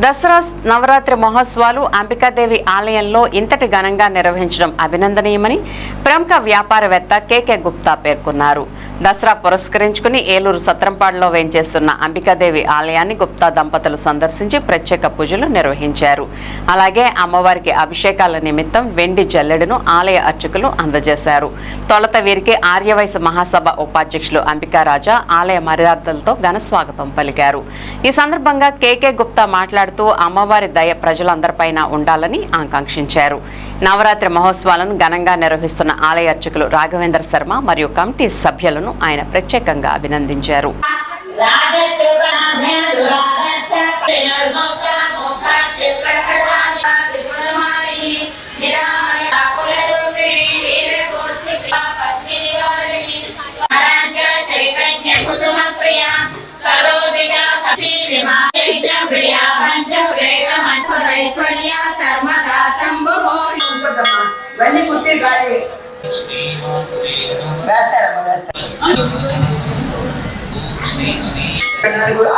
దసరా నవరాత్రి మహోత్సవాలు అంబికాదేవి ఆలయంలో ఇంతటి ఘనంగా నిర్వహించడం అభినందనీయమని ప్రముఖ వ్యాపారవేత్త కెకె గుప్తా పేర్కొన్నారు. దసరా పురస్కరించుకుని ఏలూరు సత్రంపాడులో వేంచేస్తున్న అంబికాదేవి ఆలయాన్ని గుప్తా దంపతులు సందర్శించి ప్రత్యేక పూజలు నిర్వహించారు. అలాగే అమ్మవారికి అభిషేకాల నిమిత్తం వెండి జల్లెడును ఆలయ అర్చకులు అందజేశారు. తొలత వీరికి ఆర్యవైశ్య మహాసభ ఉపాధ్యక్షులు అంబికారాజా ఆలయ మర్యాదలతో ఘన స్వాగతం పలికారు. ఈ సందర్భంగా కేకే గుప్తా మాట్లాడుతూ అమ్మవారి దయ ప్రజలందరిపైన ఉండాలని ఆకాంక్షించారు నవరాత్రి మహోత్సవాలను ఘనంగా నిర్వహిస్తున్న ఆలయ అర్చకులు రాఘవేంద్ర శర్మ మరియు కమిటీ సభ్యులను ఆయన ప్రత్యేకంగా అభినందించారు ఐశ్వర్య సర్వదా శంభుభో ఇవన్నీ కుర్తీ గాలి వేస్తారమ్మా వేస్తారు నలుగురు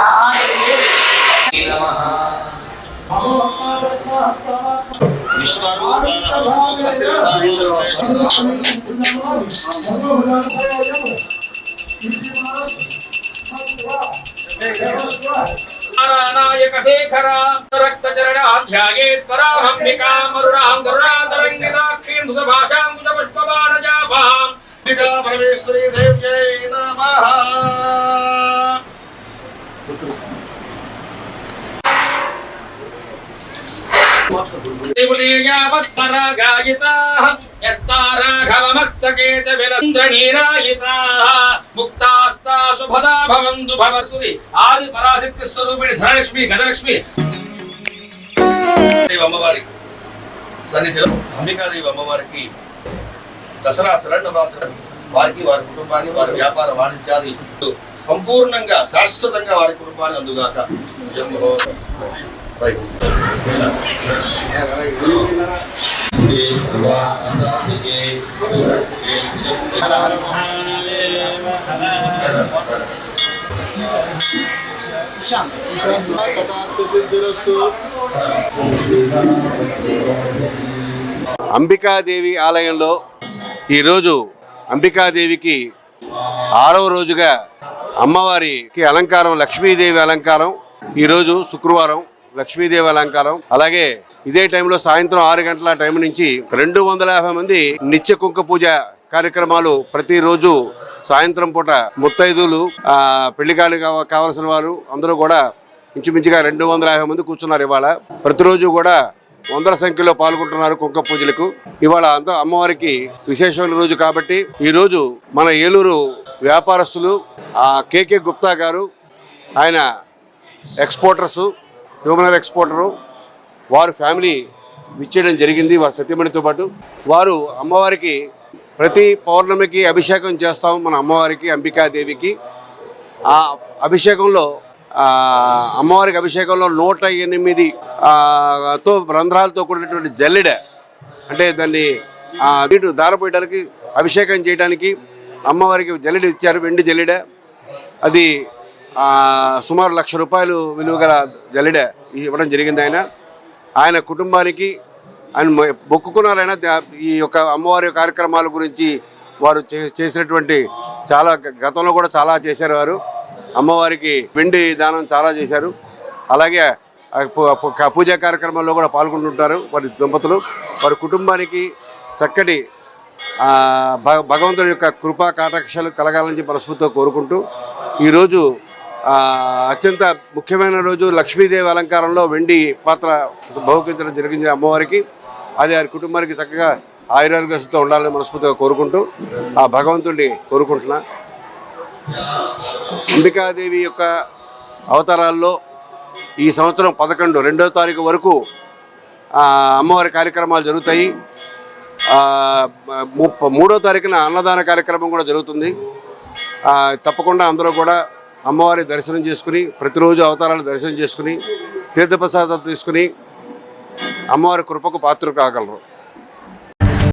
ఆ నారాయణ శేఖర రక్త చరణ అధ్యాయే త్వరాహంబికా మరుణాం కరుణాతరంగితాక్షీందుత భాషాంకుజ పుష్పబాణజాపాం అంబికా పరమేశ్వరీ దేవ్యై నమః ముక్తాస్తా శుభదా భవంతు భవస్సుది ఆది పరాశక్తి స్వరూపిణి ధనలక్ష్మి గజలక్ష్మి అమ్మవారి సన్నిధిలో అంబికాదేవి అమ్మవారికి దసరా శరణవరాత్రి వారికి వారి కుటుంబాన్ని వారి వ్యాపార వాణిజ్యాది సంపూర్ణంగా శాశ్వతంగా వారి కుటుంబాన్ని అందుగాక Thank you. అంబికాదేవి ఆలయంలో ఈరోజు అంబికాదేవికి ఆరవ రోజుగా అమ్మవారికి అలంకారం లక్ష్మీదేవి అలంకారం ఈరోజు శుక్రవారం లక్ష్మీదేవి అలంకారం. అలాగే ఇదే టైంలో సాయంత్రం ఆరు గంటల టైం నుంచి రెండు వందల యాభై మంది నిత్య కుంక పూజ కార్యక్రమాలు ప్రతిరోజు సాయంత్రం పూట ముత్తైదులు ఆ, పెళ్ళికాళ్ళు కావ- కావలసిన వారు అందరూ కూడా ఇంచుమించుగా రెండు వందల యాభై మంది కూర్చున్నారు ఇవాళ. ప్రతిరోజు కూడా వందల సంఖ్యలో పాల్గొంటున్నారు కుంక పూజలకు. ఇవాళ అంత అమ్మవారికి విశేషమైన రోజు కాబట్టి ఈ రోజు మన ఏలూరు వ్యాపారస్తులు కేకే గుప్తా గారు ఆయన ఎక్స్పోర్టర్సు హ్యూమనర్ ఎక్స్పోర్టరు వారు ఫ్యామిలీ విచ్చేయడం జరిగింది వారి సత్యమణితో పాటు. వారు అమ్మవారికి ప్రతి పౌర్ణమికి అభిషేకం చేస్తాం మన అమ్మవారికి అంబికాదేవికి. ఆ అభిషేకంలో అమ్మవారికి అభిషేకంలో నూట ఎనిమిది తో రంధ్రాలతో కూడినటువంటి జల్లెడ అంటే దాన్ని వీటి దారపోయడానికి అభిషేకం చేయడానికి అమ్మవారికి జల్లెడ ఇచ్చారు వెండి జల్లెడ. అది సుమారు లక్ష రూపాయలు విలువ గల జల్లెడ ఇవ్వడం జరిగింది ఆయన. ఆయన కుటుంబానికి అండ్ మొక్కుకున్నారైనా ఈ యొక్క అమ్మవారి కార్యక్రమాల గురించి వారు చే- చేసినటువంటి చాలా గ- గతంలో కూడా చాలా చేశారు వారు. అమ్మవారికి వెండి దానం చాలా చేశారు. అలాగే పూజా కార్యక్రమాల్లో కూడా పాల్గొంటుంటారు వారి దంపతులు. వారి కుటుంబానికి చక్కటి భగ- భగవంతుడి యొక్క కృపా కాటాక్షాలు కలగాలని మనస్ఫూర్తితో కోరుకుంటూ ఈరోజు అత్యంత ముఖ్యమైన రోజు లక్ష్మీదేవి అలంకారంలో వెండి పాత్ర బహుకరించడం జరిగింది అమ్మవారికి. అది వారి కుటుంబానికి చక్కగా ఆయురారోగ్యంతో ఉండాలని మనస్ఫూర్తిగా కోరుకుంటూ ఆ భగవంతుడిని కోరుకుంటున్నా. అంబికాదేవి యొక్క అవతారాల్లో ఈ సంవత్సరం పదకొండు రెండో తారీఖు వరకు అమ్మవారి కార్యక్రమాలు జరుగుతాయి. ముప్ప మూడో తారీఖున అన్నదాన కార్యక్రమం కూడా జరుగుతుంది. తప్పకుండా అందరూ కూడా అమ్మవారి దర్శనం చేసుకుని ప్రతిరోజు అవతారాలు దర్శనం చేసుకుని తీర్థప్రసాదాలు తీసుకుని అమ్మవారి కృపకు పాత్ర కాగలరు